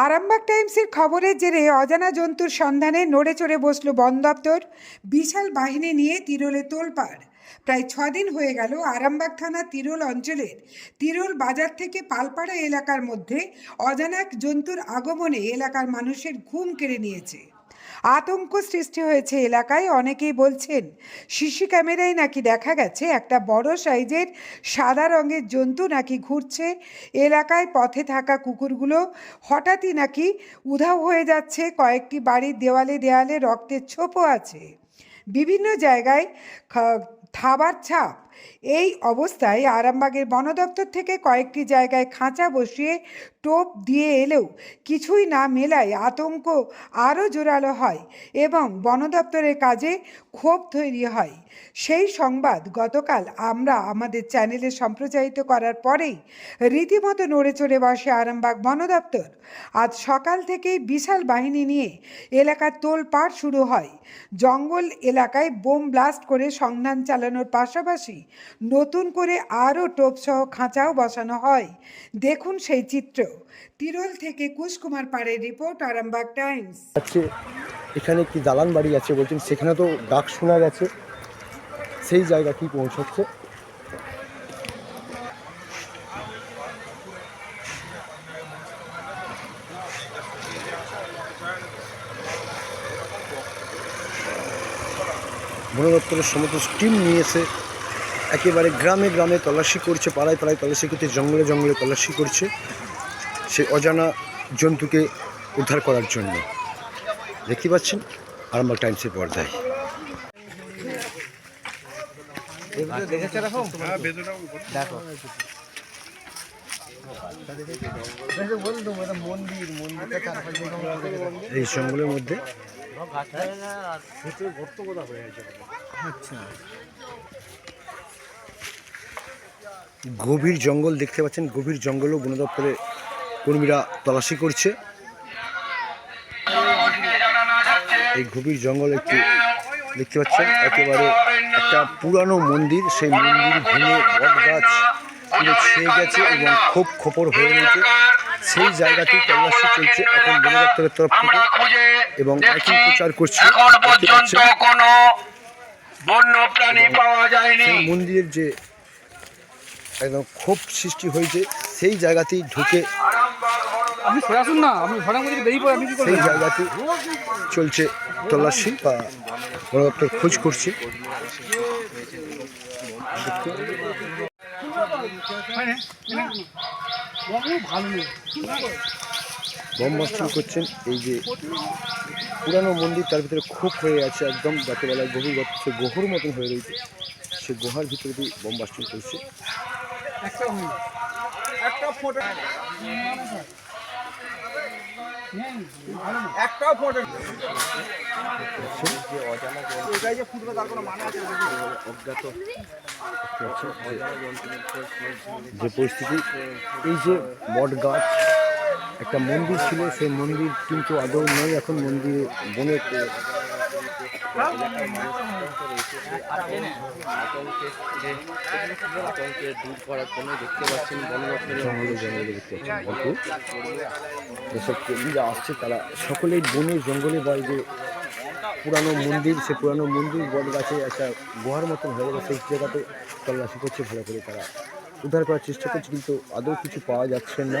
আরামবাগ টাইমসের খবরের জেরে অজানা জন্তুর সন্ধানে নড়ে চড়ে বসল বন দপ্তর। বিশাল বাহিনী নিয়ে তিরোলে তোলপাড়। প্রায় ছদিন হয়ে গেল আরামবাগ থানা তিরোল অঞ্চলের। তিরোল বাজার থেকে পালপাড়া এলাকার মধ্যে অজানা জন্তুর আগমনে এলাকার মানুষের ঘুম কেড়ে নিয়েছে। আতঙ্ক সৃষ্টি হয়েছে এলাকায়। অনেকেই বলছেন, সিসি ক্যামেরায় নাকি দেখা গেছে একটা বড় সাইজের সাদা রঙের জন্তু নাকি ঘুরছে এলাকায় পথে থাকা কুকুরগুলো। হঠাৎই নাকি উধাও হয়ে যাচ্ছে, কয়েকটি বাড়ির দেওয়ালে দেওয়ালে রক্তের ছোপও আছে। বিভিন্ন জায়গায় থাবার ছাপ। এই অবস্থায় আরামবাগের বন দপ্তর থেকে কয়েকটি জায়গায় খাঁচা বসিয়ে টোপ দিয়ে এলেও কিছুই না মেলায় আতঙ্ক আরও জোরালো হয় এবং বন দপ্তরের কাজে ক্ষোভ তৈরি হয়। সেই সংবাদ গতকাল আমরা আমাদের চ্যানেলে সম্প্রচারিত করার পরেই রীতিমতো নড়ে চড়ে বসে আরামবাগ বন দপ্তর আজ সকাল থেকেই বিশাল বাহিনী নিয়ে এলাকার তোলপাড় শুরু হয়। জঙ্গল এলাকায় বোম ব্লাস্ট করে সন্ধান চালানোর পাশাপাশি নতুন করে আরও টোপসহ খাঁচাও বসানো হয়। দেখুন সেই চিত্র। তিরোল থেকে কুশকুমার পাড়ের রিপোর্ট, আরামবাগ টাইমস। আছে, এখানে কি দালান বাড়ি আছে বলছেন, সেখানে তো ডাক শোনা গেছে। সেই জায়গাতেই পৌঁছচ্ছে? বন দপ্তরের সমস্ত টিম নিয়েছে। একেবারে গ্রামে গ্রামে তল্লাশি করছে, পাড়ায় পাড়ায় তল্লাশি করছে, জঙ্গলে জঙ্গলে তল্লাশি করছে। সেই অজানা জন্তুকে উদ্ধার করার জন্য। দেখতে পাচ্ছেন, আরামবাগ টাইমসের পর্দায়। এই জঙ্গলের মধ্যে গভীর জঙ্গল দেখতে পাচ্ছেন। গভীর জঙ্গলও বন দপ্তরের কর্মীরা তল্লাশি করছে। এই গভীর জঙ্গল একটি দেখতে পাচ্ছেন একেবারে একটা পুরানো মন্দির সেই মন্দির ভেঙে বট গাছ পুরো ছেয়ে গেছে এবং খুব খোপর হয়ে রয়েছে। সেই জায়গাতেই তল্লাশি চলছে এখন বন দপ্তরের তরফ থেকে এবং মাইকিং প্রচার করছে। এখন মন্দিরের যে একদম ক্ষোভ সৃষ্টি হয়েছে সেই জায়গাতেই ঢুকে আপনি সরে আসুন না আপনি ঘরের মধ্যে আপনি কি সেই করবেন জায়গাতে চলছে তল্লাশি বা বন দপ্তর খোঁজ করছে। বম করছেন এই যে পুরানো মন্দির তার ভিতরে খুব হয়ে আছে একদম যাকে বলা গভীর সে গুহার মতন হয়ে রয়েছে। সে গুহার ভিতরে দিয়ে বম করছে যে পরিস্থিতি, এই যে বট গাছ, একটা মন্দির ছিল, সেই মন্দির কিন্তু আদৌ নেই, এখন মন্দির বনে দেখতে যেসব কর্মীরা আসছে তারা সকলেই বনে জঙ্গলে বা যে পুরানো মন্দির সে পুরানো মন্দির বট গাছে একটা গুহার মতন হয়ে গেছে সেই জায়গাতে তল্লাশি করছে ভালো করে তারা উদ্ধার করার চেষ্টা করছে কিন্তু আদৌ কিছু পাওয়া যাচ্ছে না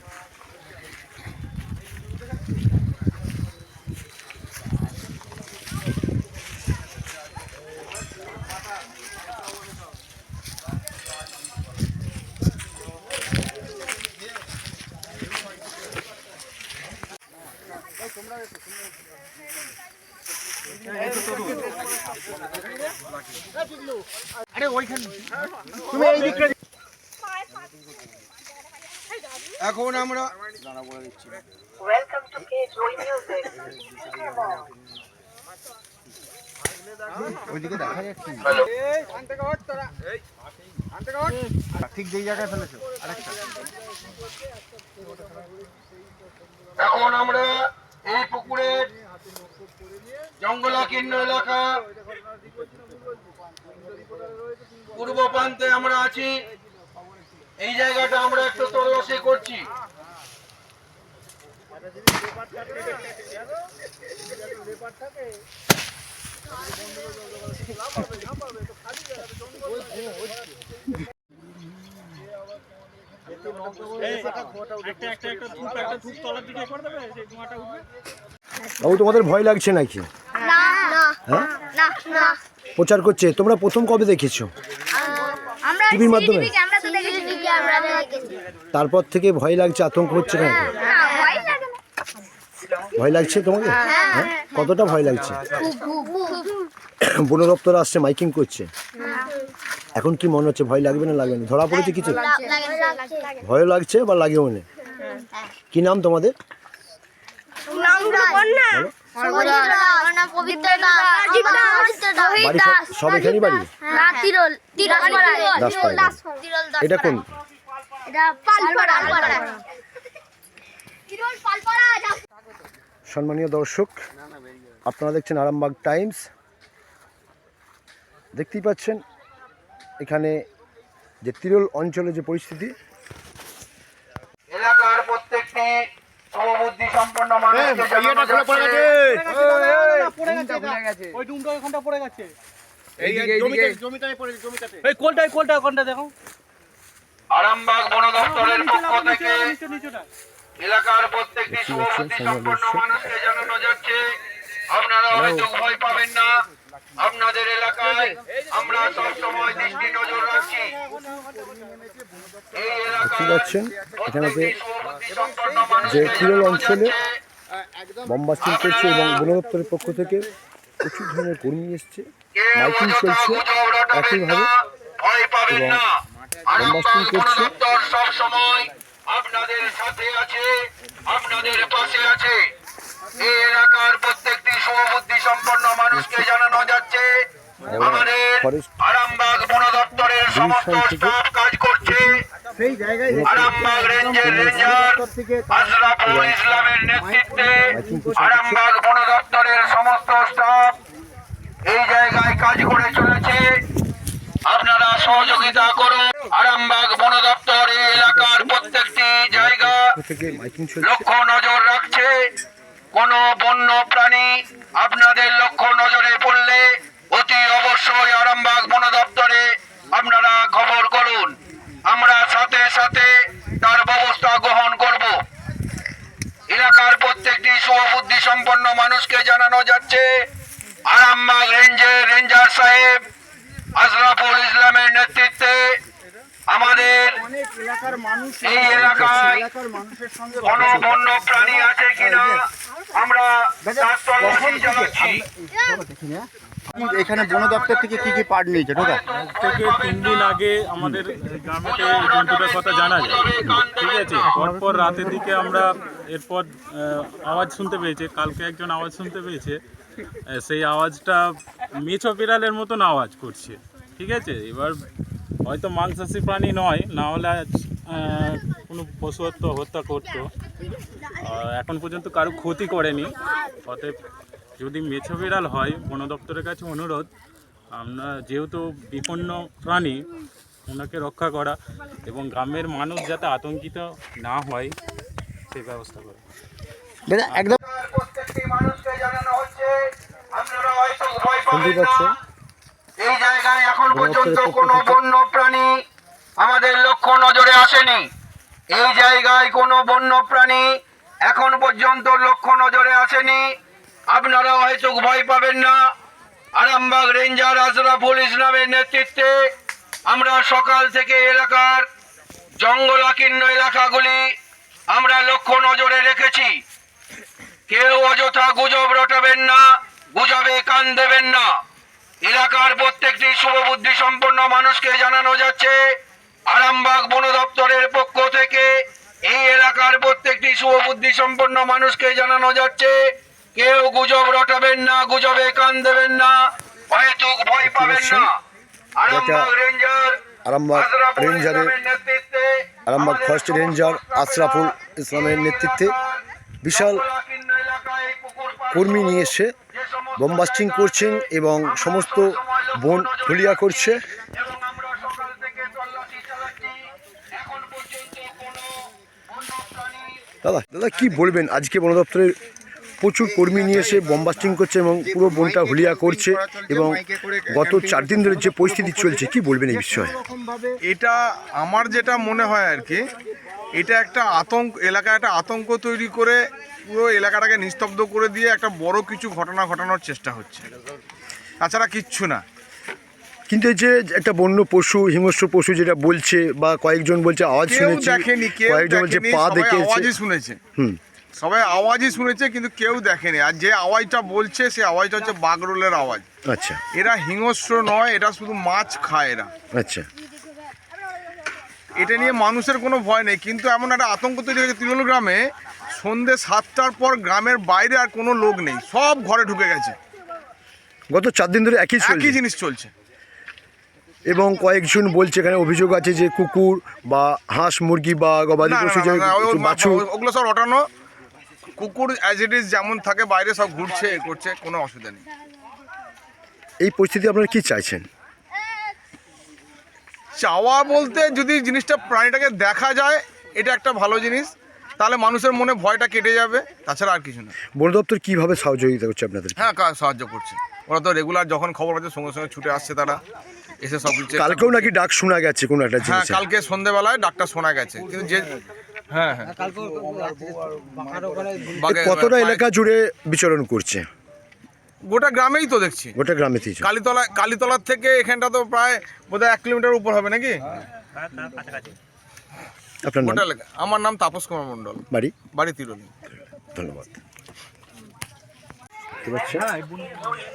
এখন আমরা. ওইদিকে দেখা যাচ্ছে। ঠিক যেই জায়গায় ফেলেছো এখন আমরা এই পুকুরের জঙ্গলাকীর্ণ এলাকা পূর্ব প্রান্তে আমরা আছি। এই জায়গাটা আমরা একটু তল্লাশি করছি। বাবু তোমাদের ভয় লাগছে নাকি? না। না হ্যাঁ? না না। প্রচার করছে? তোমরা প্রথম কবে দেখেছ? টিভির মাধ্যমে? ক্যামেরাতে দেখেছি ক্যামেরাতে দেখেছি তারপর থেকে ভয় লাগছে আতঙ্ক হচ্ছে না ভয় লাগছে তোমাকে? হ্যাঁ? কতটা ভয় লাগছে? বন দপ্তর আসছে মাইকিং করছে। এখন কি মনে হচ্ছে ভয় লাগবে না লাগবে না? ধরা পড়েছে কিছু? ভয় লাগছে বা লাগে মনে কি নাম তোমাদের? সব- এখানেই বাড়ি? দাসপাড়া। তিরল এটা কোন এটা পালপাড়া তিরল পালপাড়া সম্মানীয় দর্শক আপনারা দেখছেন আরামবাগ টাইমস। দেখতেই পাচ্ছেন এখানে যে তিরল অঞ্চলে যে পরিস্থিতি। এলাকার প্রত্যেকটি সমবুদ্ধি সম্পন্ন মানুষকে ওই ডুমটা ওখানটা পড়ে গেছে। এই কোলটা এই কোলটা কোনটা দেখো। আরামবাগ বন দপ্তরের পক্ষ থেকে এলাকার প্রত্যেকটি শুভবুদ্ধি সম্পন্ন মানুষকে জানানো যাচ্ছে আপনারা হয়তো ভয় পাবেন না। আপনাদের এলাকায় আমরা সব সময় দৃষ্টি নজর রাখছি। এই পাচ্ছেন? মানুষকে যে অঞ্চলে যাচ্ছে, বম্বাস্টিং করছে এবং বন দপ্তরের পক্ষ থেকে প্রচুর ধরনের কর্মী এসছে। মাইকিং চলছে একইভাবে ভয় পাবেন এবং করছে। সব সময় আপনাদের সাথে আছে আপনাদের পাশে আছে। এই এলাকার প্রত্যেকটি সমবুদ্ধি সম্পন্ন মানুষকে জানানো যাচ্ছে আমাদের আরামবাগ বন দপ্তরের সমস্ত স্টাফ কাজ করছে। সেই জায়গায় আরামবাগ রেঞ্জের রেঞ্জার আশরাফুল ইসলামের নেতৃত্বে আরামবাগ বন দপ্তরের সমস্ত স্টাফ এই জায়গায় কাজ করে চলেছে। আপনারা সহযোগিতা করুন। আরামবাগ বন দপ্তর এই এলাকার প্রত্যেকটি জায়গা লক্ষ্য নজর রাখছে। কোন বন্য প্রাণী আপনাদের লক্ষ্য নজরে পড়লে অতি অবশ্যই আরামবাগ বন দপ্তরে আপনারা খবর করুন। আমরা সাথে সাথে তার ব্যবস্থা গ্রহণ করব। এলাকার প্রত্যেকটি সুবুদ্ধি সম্পন্ন মানুষকে জানানো যাচ্ছে আরামবাগ রেঞ্জের রেঞ্জার সাহেব আশরাফুল ইসলামের নেতৃত্বে আমাদের এই এলাকায় কোনো বন্য প্রাণী আছে কিনা আমরা এখানে বন দপ্তর থেকে কি কি পার্ট নিয়েছে ঠিক আছে থেকে তিন দিন আগে আমাদের গ্রামেতে জন্তুটার কথা জানা যায়। ঠিক আছে? পরপর রাতের দিকে আমরা এরপর আওয়াজ শুনতে পেয়েছে। কালকে একজন আওয়াজ শুনতে পেয়েছে। সেই আওয়াজটা মেছো বিড়ালের মতন আওয়াজ করছে। ঠিক আছে? এবার হয়তো মাংসাশী প্রাণী নয় না হলে কোনো পশু হত্যা হত্যা করতো। এখন পর্যন্ত কারও ক্ষতি করেনি। অতএব যদি মেছো বিড়াল হয় বন দপ্তরের কাছে অনুরোধ আমরা যেহেতু বিপন্ন প্রাণী ওনাকে রক্ষা করা এবং গ্রামের মানুষ যাতে আতঙ্কিত না হয় সেই ব্যবস্থা করা। একদম পাচ্ছেন? এই জায়গায় এখন পর্যন্ত কোনো বন্য প্রাণী আমাদের লক্ষ্য নজরে আসেনি। এই জায়গায় কোনো বন্য প্রাণী এখন পর্যন্ত লক্ষ্য নজরে আসেনি। আপনারা হয়তো ভয় পাবেন না। আরামবাগ রেঞ্জার আশরাফুল ইসলামের নেতৃত্বে আমরা সকাল থেকে এলাকার জঙ্গলাকীর্ণ এলাকাগুলি আমরা লক্ষ্য নজরে রেখেছি। কেউ অযথা গুজব রটাবেন না, গুজবে কান দেবেন না। এলাকার প্রত্যেকটি শুভবুদ্ধি সম্পন্ন মানুষকে জানানো যাচ্ছে আরামবাগ বন দপ্তরের পক্ষ থেকে। এই এলাকার প্রত্যেকটি শুভবুদ্ধি সম্পন্ন মানুষকে জানানো যাচ্ছে কেউ গুজব রটাবেন না গুজবে কান দেবেন না হয়তো ভয় পাবেন না। আরামবাগ রেঞ্জার আরামবাগ রেঞ্জারের আরামবাগ ফার্স্ট রেঞ্জার আশরাফুল ইসলামের নেতৃত্বে বিশাল কর্মী নিয়ে এসে বোমবাস্টিং করছেন এবং সমস্ত বন ফলিয়া করছে। দাদা দাদা, কি বলবেন? আজকে বন দপ্তরের প্রচুর কর্মী নিয়ে এসে বোমবাস্টিং করছে এবং পুরো বনটা হুলিয়া করছে এবং গত চার দিন ধরে যে পরিস্থিতি চলছে, কি বলবেন এই বিষয়ে? এটা আমার যেটা মনে হয় আর কি এটা একটা আতঙ্ক এলাকায় একটা আতঙ্ক তৈরি করে পুরো এলাকাটাকে নিস্তব্ধ করে দিয়ে একটা বড় কিছু ঘটনা ঘটানোর চেষ্টা হচ্ছে। তাছাড়া কিচ্ছু না। কিন্তু এই যে একটা বন্য পশু হিংস্র পশু যেটা বলছে বা কয়েকজন বলছে আওয়াজ শুনেছি কয়েকজন বলছে পা আওয়াজই শুনেছে। হুম। সবাই আওয়াজই শুনেছে কিন্তু কেউ দেখেনি। আর যে আওয়াজটা বলছে সে আওয়াজটা হচ্ছে বাগরোলের আওয়াজ। আচ্ছা। এরা হিংস্র নয় এটা শুধু মাছ খায় এরা। আচ্ছা। এটা নিয়ে মানুষের কোনো ভয় নেই কিন্তু এমন একটা আতঙ্ক তৈরি হয়েছে তৃণমূল গ্রামে। সন্ধে সাতটার পর গ্রামের বাইরে আর কোনো লোক নেই সব ঘরে ঢুকে গেছে। গত চার দিন ধরে একই একই জিনিস চলছে। এবং কয়েকজন বলছে এখানে অভিযোগ আছে যে কুকুর বা হাঁস মুরগি বা গবাদি পশু ওগুলো সব ওঠানো কুকুর অ্যাজ ইট ইজ যেমন থাকে বাইরে সব ঘুরছে এ করছে কোনো অসুবিধা নেই। এই পরিস্থিতি আপনারা কি চাইছেন? চাওয়া বলতে যদি জিনিসটা প্রাণীটাকে দেখা যায় এটা একটা ভালো জিনিস তাহলে মানুষের মনে ভয়টা কেটে যাবে তাছাড়া আর কিছু না। বন দপ্তর কীভাবে সহযোগিতা করছে আপনাদের? হ্যাঁ কা- সাহায্য করছে। ওরা তো রেগুলার যখন খবর আছে সঙ্গে সঙ্গে ছুটে আসছে তারা এসে সব কিছু কালকেও নাকি ডাক শোনা গেছে কোনো একটা হ্যাঁ কালকে সন্ধ্যেবেলায় ডাকটা শোনা গেছে। কিন্তু যে হ্যাঁ হ্যাঁ। কতটা এলাকা জুড়ে বিচরণ করছে? গোটা গ্রামেই তো দেখছি। গোটা গ্রামে কালীতলা কালীতলার থেকে এখানটা তো প্রায় বোধহয় এক কিলোমিটার উপর হবে নাকি? আপনার গোটা এলাকা। আমার নাম তাপস কুমার মণ্ডল। বাড়ি? বাড়ি তিরুলি। ধন্যবাদ।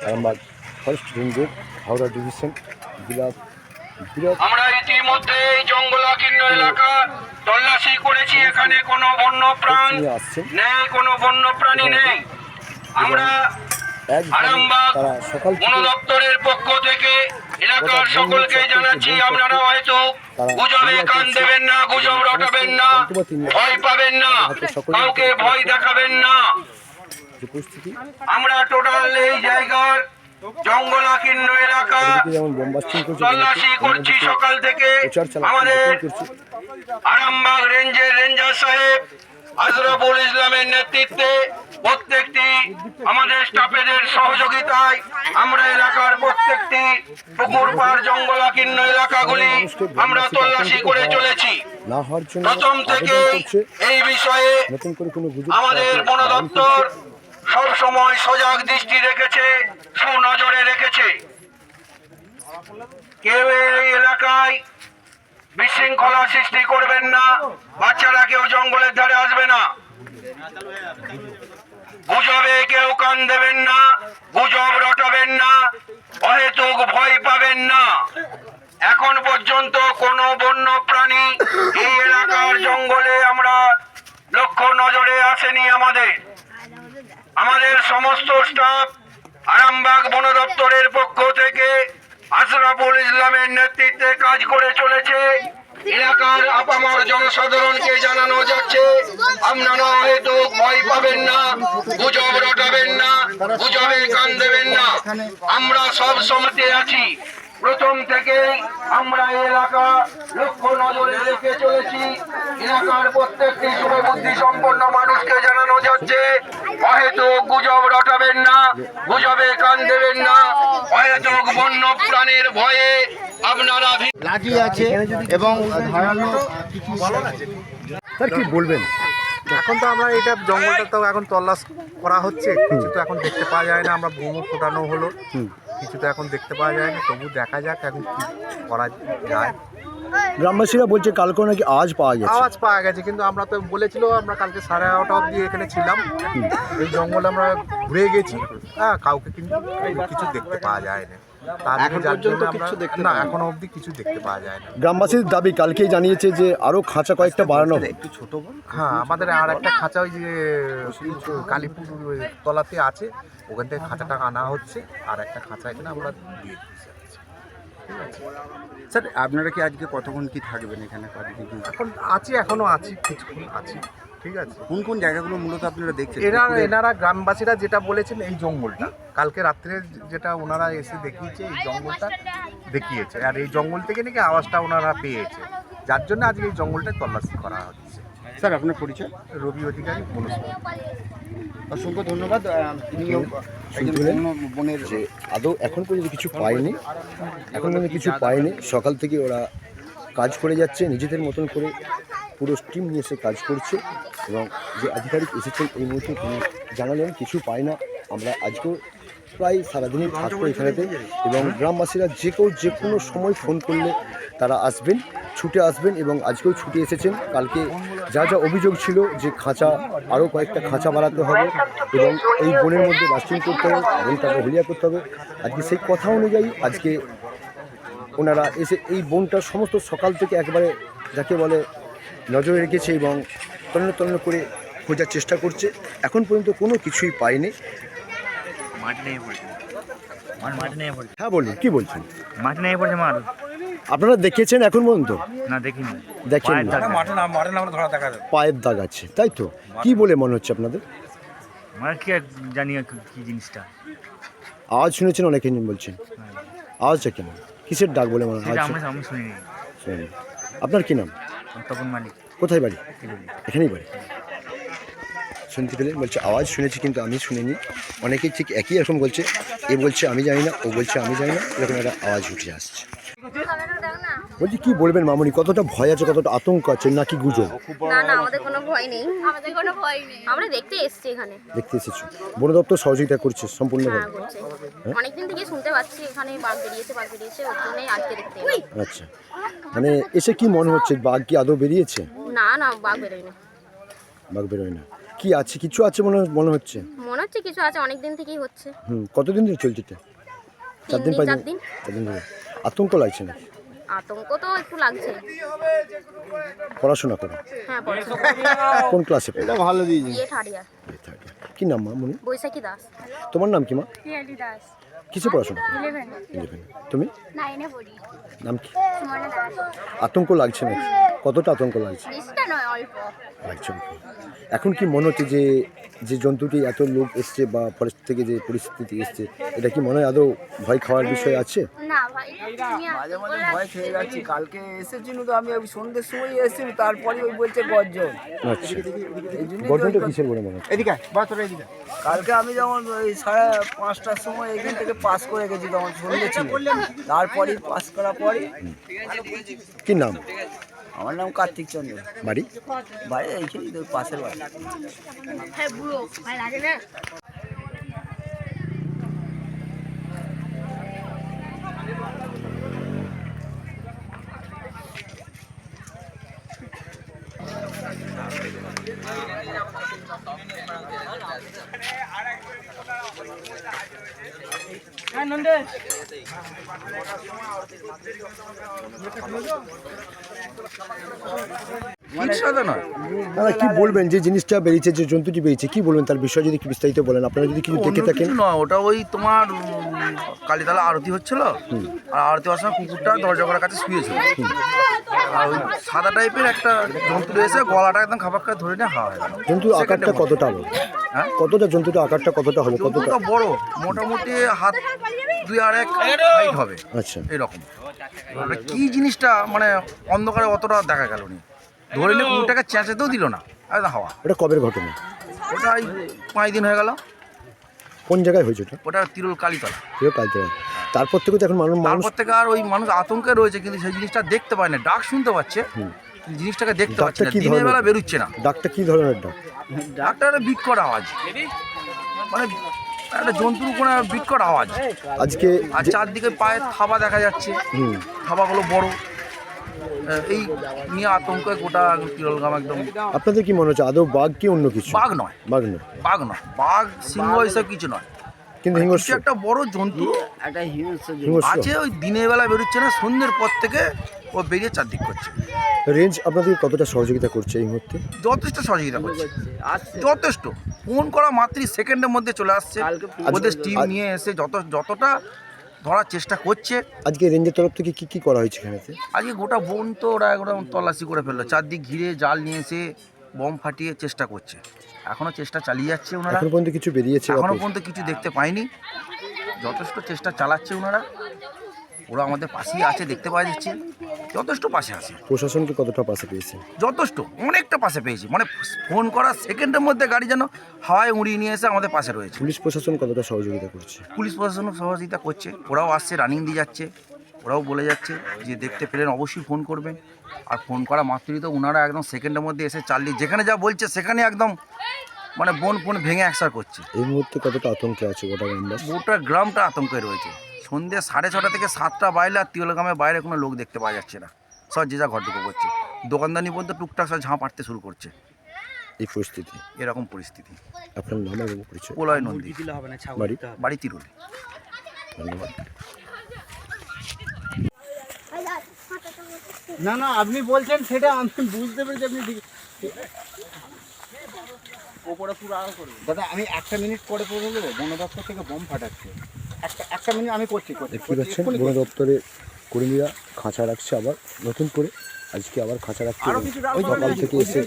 আরামবাগ ফার্স্ট রেঞ্জের হাওড়া ডিভিশন বিরাট আমরা ইতিমধ্যে এই জঙ্গলাকীর্ণ এলাকা তল্লাশি করেছি এখানে কোনো বন্য প্রাণ নেই কোনো বন্য প্রাণী নেই। আমরা আরামবাগ বন দপ্তরের পক্ষ থেকে এলাকার সকলকে জানাচ্ছি আপনারা হয়তো গুজবে কান দেবেন না গুজব রটাবেন না ভয় পাবেন না কাউকে ভয় দেখাবেন না। আমরা টোটাল এই জায়গার জঙ্গলাকীর্ণ এলাকা তল্লাশি করছি সকাল থেকে। আমাদের আরামবাগ রেঞ্জের রেঞ্জার সাহেব আজরফুল ইসলামের নেতৃত্বে প্রত্যেকটি আমাদের স্টাফেদের সহযোগিতায় আমরা এলাকার প্রত্যেকটি পুকুর পাড় জঙ্গলাকীর্ণ এলাকাগুলি আমরা তল্লাশি করে চলেছি প্রথম থেকে এই বিষয়ে আমাদের বন দপ্তর করছে। সব সময় সজাগ দৃষ্টি রেখেছে, সুনজরে রেখেছে কেউ এই এলাকায় বিশৃঙ্খলা সৃষ্টি করবেন না, বাচ্চারা কেউ জঙ্গলের ধারে আসবে না। গুজবে কেউ কান দেবেন না, গুজব রটাবেন না, অহেতুক ভয় পাবেন না। এখন পর্যন্ত কোনো বন্য প্রাণী এই এলাকার জঙ্গলে আমরা লক্ষ্য নজরে আসেনি আমাদের। আমাদের সমস্ত স্টাফ আরামবাগ বন দপ্তরের পক্ষ থেকে আশরাফুল ইসলামের নেতৃত্বে কাজ করে চলেছে। এলাকার আপামর জনসাধারণকে জানানো যাচ্ছে আপনারা হয়তো ভয় পাবেন না, গুজব রটাবেন না, গুজবে কান দেবেন না। আমরা সব সময়তে আছি। প্রথম থেকে আমরা এই এলাকা লক্ষ্য নজরে রেখে চলেছি। এলাকার প্রত্যেকটি শুভবুদ্ধি সম্পন্ন মানুষকে জানানো যাচ্ছে হয়তো গুজব রটাবেন না গুজবে কান দেবেন না হয়তো বন্য প্রাণের ভয়ে আপনারা লাঠি আছে এবং ধারালো স্যার কি বলবেন? এখন তো আমরা এটা জঙ্গলটা তো এখন তল্লাশ করা হচ্ছে কিছু তো এখন দেখতে পাওয়া যায় না আমরা ভ্রমণ ফোটানো হলো। কিছু তো এখন দেখতে পাওয়া যায় না তবু দেখা যাক এখন কি করা যায়। গ্রামবাসীরা বলছে কালকে নাকি আজ পাওয়া গেছে। আওয়াজ পাওয়া গেছে কিন্তু আমরা তো বলেছিল আমরা কালকে সাড়ে এগারোটা অবধি এখানে ছিলাম। এই জঙ্গলে আমরা ঘুরে গেছি। হ্যাঁ কাউকে কিন্তু কিছু দেখতে পাওয়া যায় না। না। এখনও অবধি কিছু দেখতে পাওয়া যায় না। গ্রামবাসীর দাবি কালকেই জানিয়েছে যে আরও খাঁচা কয়েকটা বাড়ানো হবে। একটু ছোট হ্যাঁ আমাদের আর একটা খাঁচা ওই যে কালীপুর তলাতে আছে। ওখান থেকে খাঁচাটা আনা হচ্ছে আর একটা খাঁচা এখানে আমরা দিয়ে দিচ্ছি স্যার আপনারা কি আজকে কতক্ষণ কি থাকবেন এখানে? এখন আছি এখনও আছি কিছুক্ষণ আছি। ঠিক আছে? কোন কোন জায়গাগুলো মূলত আপনারা দেখছেন? এরা এনারা গ্রামবাসীরা যেটা বলেছেন এই জঙ্গলটা। কালকে রাত্রে যেটা ওনারা এসে দেখিয়েছে এই জঙ্গলটা দেখিয়েছে। আর এই জঙ্গল থেকে নাকি আওয়াজটা ওনারা পেয়েছে। যার জন্য আজকে এই জঙ্গলটা তল্লাশি করা হচ্ছে। স্যার আপনার পরিচয়? রবি অধিকারী অসংখ্য ধন্যবাদ। তিনিও বনের যে আদৌ এখন পর্যন্ত কিছু পায়নি। এখন পর্যন্ত কিছু পায়নি। সকাল থেকে ওরা কাজ করে যাচ্ছে নিজেদের মতন করে পুরো টিম নিয়ে এসে কাজ করছে এবং যে আধিকারিক এসেছেন এই মুহূর্তে তিনি জানালেন কিছু পায় না। আমরা আজকেও প্রায় সারাদিনই থাকব এখানেতে এবং গ্রামবাসীরা যে কেউ যে কোনো সময় ফোন করলে তারা আসবেন ছুটে আসবেন এবং আজকেও ছুটে এসেছেন। কালকে যা যা অভিযোগ ছিল যে খাঁচা আরও কয়েকটা খাঁচা বাড়াতে হবে এবং এই বনের মধ্যে বাস্টিং করতে হবে এবং বনটাকে হলিয়া করতে হবে। আজকে সেই কথা অনুযায়ী আজকে ওনারা এসে এই বনটা সমস্ত সকাল থেকে একবারে যাকে বলে নজরে রেখেছে এবং তন্ন তন্ন করে খোঁজার চেষ্টা করছে। এখন পর্যন্ত কোনো কিছুই পায়নি। হ্যাঁ বলুন কি বলছেন? মাটি নেই পড়ছে মাঠ? আপনারা দেখেছেন এখন পর্যন্ত? না দেখিনি। দেখেন পায়ের দাগ। আছে। তাই তো? কি বলে মনে হচ্ছে আপনাদের? মানে কি জানি কি- জিনিসটা। আওয়াজ শুনেছেন অনেকে বলছেন। আওয়াজটা কেন কিসের ডাক বলে মনে হয়? সেটা আমি শুনিনি। আপনার কি নাম? তপন মালিক। কোথায় বাড়ি? এখানেই বাড়ি। শুনতে পেলেন বলছে আওয়াজ শুনেছি কিন্তু আমি শুনিনি। অনেকেই ঠিক একই রকম বলছে। এ বলছে আমি জানি না ও বলছে আমি জানি না। এরকম একটা আওয়াজ উঠে আসছে। বলছি কি বলবেন মামুনি? কতটা ভয় আছে কতটা আতঙ্ক আছে নাকি গুজব? না না আমাদের কোনো ভয় নেই। আমাদের কোনো ভয় নেই। আমরা দেখতে এসেছি এখানে। দেখতে এসেছি। বন দপ্তর সহযোগিতা করছে হ্যাঁ সম্পূর্ণভাবে করছে অনেকদিন থেকে শুনতে পাচ্ছি এখানে বাঘ বেরিয়েছে বাঘ বেরিয়েছে ওর জন্যই আজকে দেখতে আচ্ছা। মানে এসে কি মনে হচ্ছে বাঘ কি আদৌ বেরিয়েছে? না না বাঘ বেরোয় না বাঘ বেরোয় না। কি আছে কিছু আছে মনে মনে হচ্ছে? মনে হচ্ছে কিছু আছে অনেক দিন থেকেই হচ্ছে। হুম কতদিন ধরে চলছে এটা? চার দিন পাঁচ চার দিন? দিন। চার দিন ধরে। আতঙ্ক লাগছে না আতঙ্ক তো একটু লাগছে। পড়াশোনা করো। হ্যাঁ পড়াশোনা। কোন ক্লাসে পড়ো? ভালো দিয়ে থার্ড ইয়ার। কি নাম মা মনে? বৈশাখী দাস। তোমার নাম কি মা? পিয়ালি দাস। কিসে পড়াশোনা ইলেভেন তুমি? নাম কি? আতঙ্ক লাগছে না কতটা আতঙ্ক লাগছে? এখন কি মনে হচ্ছে যে যে জন্তুটি এত লোক এসছে বা ফরেস্ট থেকে যে পরিস্থিতি এসছে এটা কি মনে হয় আদৌ ভয় খাওয়ার বিষয় আছে? মাঝে মাঝে ভয় খেয়ে যাচ্ছি। কালকে এসেছিল তো আমি ওই সন্ধ্যের সময় এসেছিল তারপরে ওই বলছে গর্জন। আচ্ছা। গর্জনটা কিসের বলে মনে এদিকে কালকে আমি যেমন ওই সাড়ে পাঁচটার সময় এখান থেকে পাস করে গেছি তখন সন্ধ্যে ছিল তারপরে পাস করার পরে কি নাম? আমার নাম কার্তিক চন্দ্র। বাড়ি? বাড়ি এইখানে তো পাশের বাড়ি। দাদা কি বলবেন যে জিনিসটা বেরিয়েছে যে জন্তুটি বেরিয়েছে কি বলবেন তার বিষয়ে যদি কি বিস্তারিত বলেন? আপনারা যদি কিছু দেখে থাকেন। না ওটা ওই তোমার কালীতলা আরতি হচ্ছিল। আর আরতি হওয়ার সময় কুকুরটা দরজা করার কাছে শুয়েছিল। আর ওই সাদা টাইপের একটা জন্তু এসে গলাটা একদম খাবার খাবার ধরে নিয়ে হাওয়া হয়ে গেল। জন্তুর আকারটা কতটা হবে হ্যাঁ? কতটা জন্তুটা আকারটা কতটা হবে কতটা বড় মোটামুটি হাত দুই আর এক হাইট হবে। আচ্ছা। এরকম। কি জিনিসটা মানে অন্ধকারে অতটা দেখা গেল নি? ধরে নিয়ে কুকুরটাকে চেঁচাতেও দিল না। একদম হাওয়া। ওটা কবের ঘটনা? ওটা এই পাঁচ দিন হয়ে গেল। কোন জায়গায় হয়েছে ওটা? ওটা তিরুল কালীতলা। কেউ কালীতলা। তারপর থেকে তো এখন মানুষ মানুষ তারপর থেকে আর ওই মানুষ আতঙ্কে রয়েছে কিন্তু সেই জিনিসটা দেখতে পায় না। ডাক শুনতে পাচ্ছে জিনিসটাকে দেখতে পাচ্ছে না। দিনের বেলা বেরোচ্ছে না। ডাকটা কি ধরনের ডাক? ডাকটা একটা বিকট আওয়াজ। মানে একটা জন্তুর কোনো বিকট আওয়াজ। আজকে আর চারদিকে পায়ের থাবা দেখা যাচ্ছে। থাবাগুলো বড়। এই নিয়ে আতঙ্কে গোটা তিরলগাম একদম আপনাদের কি মনে হচ্ছে আদৌ বাঘ কি অন্য কিছু? বাঘ নয়। বাঘ নয়। বাঘ নয়। বাঘ সিংহ এসব কিছু নয়। কিন্তু হিংস্র। কিছু একটা বড় জন্তু একটা হিংস্র হিংস্র। আছে ওই দিনের বেলা বেরোচ্ছে না সন্ধ্যের পর থেকে ও বেরিয়ে চারদিক করছে। রেঞ্জ আপনাদের কতটা সহযোগিতা করছে এই মুহূর্তে? যথেষ্ট সহযোগিতা করছে। যথেষ্ট ফোন করা মাত্রই সেকেন্ডের মধ্যে চলে আসছে। কালকে ওদের টিম নিয়ে এসে যত যতটা ধরার চেষ্টা করছে। আজকে রেঞ্জের তরফ থেকে কি কি করা হয়েছে এখানে? আজকে গোটা বন তো ওরা একদম তল্লাশি করে ফেলল। চারদিক ঘিরে জাল নিয়ে এসে বম ফাটিয়ে চেষ্টা করছে। এখনও চেষ্টা চালিয়ে যাচ্ছে ওনারা। এখন পর্যন্ত কিছু বেরিয়েছে এখনও পর্যন্ত কিছু দেখতে পাইনি। যথেষ্ট চেষ্টা চালাচ্ছে ওনারা। ওরা আমাদের পাশেই আছে দেখতে পাওয়া যাচ্ছে। যথেষ্ট পাশে আছে। প্রশাসনকে কতটা পাশে পেয়েছে? যথেষ্ট অনেকটা পাশে পেয়েছি। মানে ফোন করার সেকেন্ডের মধ্যে গাড়ি যেন হাওয়ায় উড়িয়ে নিয়ে এসে আমাদের পাশে রয়েছে। পুলিশ প্রশাসন কতটা সহযোগিতা করছে? পুলিশ প্রশাসনও সহযোগিতা করছে। ওরাও আসছে রানিং দিয়ে যাচ্ছে। ওরাও বলে যাচ্ছে যে দেখতে পেলেন অবশ্যই ফোন করবেন। আর ফোন করা মাত্রই তো ওনারা একদম সেকেন্ডের মধ্যে এসে চালিয়ে যেখানে যা বলছে সেখানে একদম মানে বন ফোন ভেঙে একসার করছে। এই মুহূর্তে কতটা আতঙ্কে আছে গোটা গ্রামটা আতঙ্কে রয়েছে। সন্ধ্যে সাড়ে ছটা থেকে সাতটা বাইরে আর তিওলগ্রামের বাইরে কোনো লোক দেখতে পাওয়া যাচ্ছে না। সব যে যা ঘর ঢুকে করছে। দোকানদানি পর্যন্ত টুকটাক সব ঝাঁপ আটতে শুরু করছে। এই পরিস্থিতি? এরকম পরিস্থিতি। আপনার নাম এবং পরিচয়? পোলয় নন্দী। বাড়ি? বাড়ি তিরুলি। ধন্যবাদ। না না আপনি বলছেন সেটা আমি বুঝতে পেরেছি আপনি দাদা আমি একটা মিনিট পরে পড়ে দেবো। বন দপ্তর থেকে বম ফাটাচ্ছে। একটা একটা মিনিট আমি করছি করছি দেখতে পাচ্ছেন বন দপ্তরে কর্মীরা খাঁচা রাখছে আবার নতুন করে আজকে আবার খাঁচা রাখছে সকাল থেকে এসে।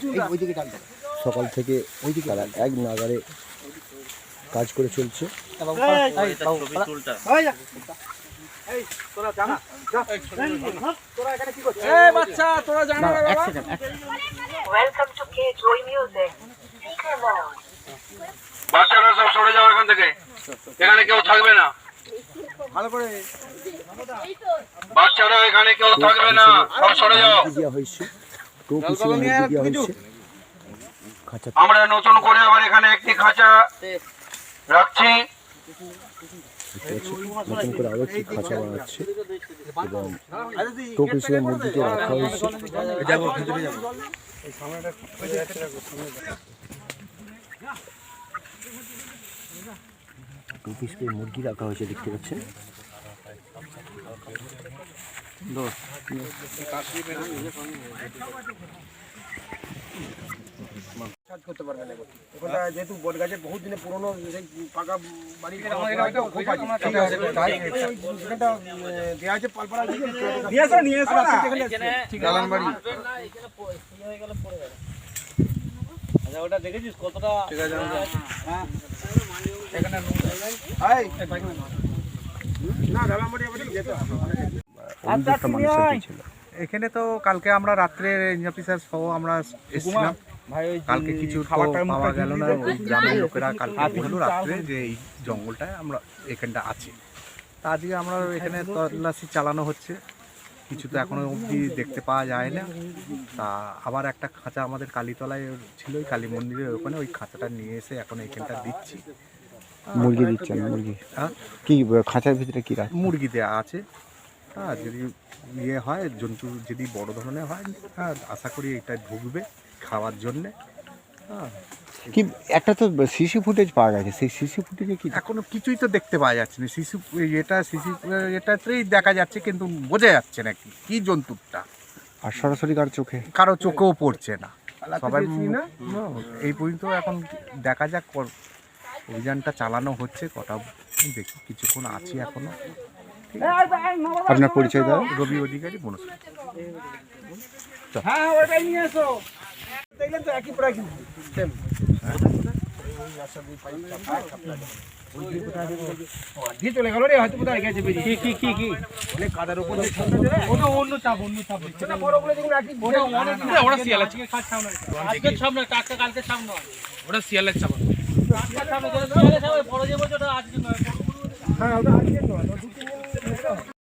সকাল থেকে তারা এক নাগারে কাজ করে চলছে. বাচ্চারা সব সরে যাও এখান থেকে। এখানে কেউ থাকবে না বাচ্চারা এখানে কেউ থাকবে না সব সরে যাও আমরা নতুন করে আবার এখানে একটি খাঁচা রাখছি দেখতে নতুন করে আরও একটি খাঁচা বানাচ্ছে এবং টোপ হিসেবে মুরগিকে রাখা হয়েছে টোপ হিসেবে মুরগি রাখা হয়েছে দেখতে পাচ্ছেন। কাজ করতে পারবে না ওখানটা যেহেতু বট গাছে বহুত দিনে পুরনো পাকা বাড়ি দেওয়া আছে পালপাড়া নিয়ে আসো নিয়ে আসো। দালান বাড়ি ওটা দেখেছিস কতটা? ঠিক আছে হ্যাঁ। এখানে তো কালকে আমরা রাত্রে অফিসার সহ আমরা এসেছিলাম। কালকে কিছু পাওয়া গেল না ওই গ্রামের লোকেরা কালকে বলল রাত্রে যে এই জঙ্গলটায় আমরা এখানটা আছে। তা আজকে আমরা এখানে তল্লাশি চালানো হচ্ছে। কিছু তো এখনও অবধি দেখতে পাওয়া যায় না। তা আবার একটা খাঁচা আমাদের কালীতলায় ছিল ওই কালী মন্দিরের ওখানে ওই খাঁচাটা নিয়ে এসে এখন এইখানটা দিচ্ছি। মুরগি দিচ্ছেন মুরগি। হ্যাঁ? কি খাঁচার ভিতরে কি রাখ মুরগি দেওয়া আছে। হ্যাঁ যদি ইয়ে হয় জন্তু যদি বড় ধরনের হয় হ্যাঁ আশা করি এটা ঢুকবে খাওয়ার জন্যে। হ্যাঁ। কি একটা তো সিসি ফুটেজ পাওয়া গেছে। সেই সিসি ফুটেজে কি এখনও কিছুই তো দেখতে পাওয়া যাচ্ছে না। শিশু এটা শিশু এটাতেই দেখা যাচ্ছে কিন্তু বোঝা যাচ্ছে না কি কি জন্তুটা আর সরাসরি কারও চোখে? কারও চোখেও পড়ছে না। সবাই হুম, এই পর্যন্ত এখন দেখা যাক অভিযানটা চালানো হচ্ছে কটা দেখি কিছুক্ষণ আছি এখনও। আপনার পরিচয় দাও। রবি অধিকারী বনশ্রী। হ্যাঁ দেখলেন তো একই প্রায় দিয়ে চলে গেল রে হয়তো কোথায় গেছে বেরিয়ে। কি কি কি কি? অনেক কাদার উপর ওটা অন্য চাপ অন্য চাপ। সেটা বড় বলে যেগুলো একই ওটা ওটা শিয়াল আছে আজকে সামনে টাকা কালকে সামনে। ওটা শিয়ালের চাপ। হ্যাঁ ওটা আজকে নয়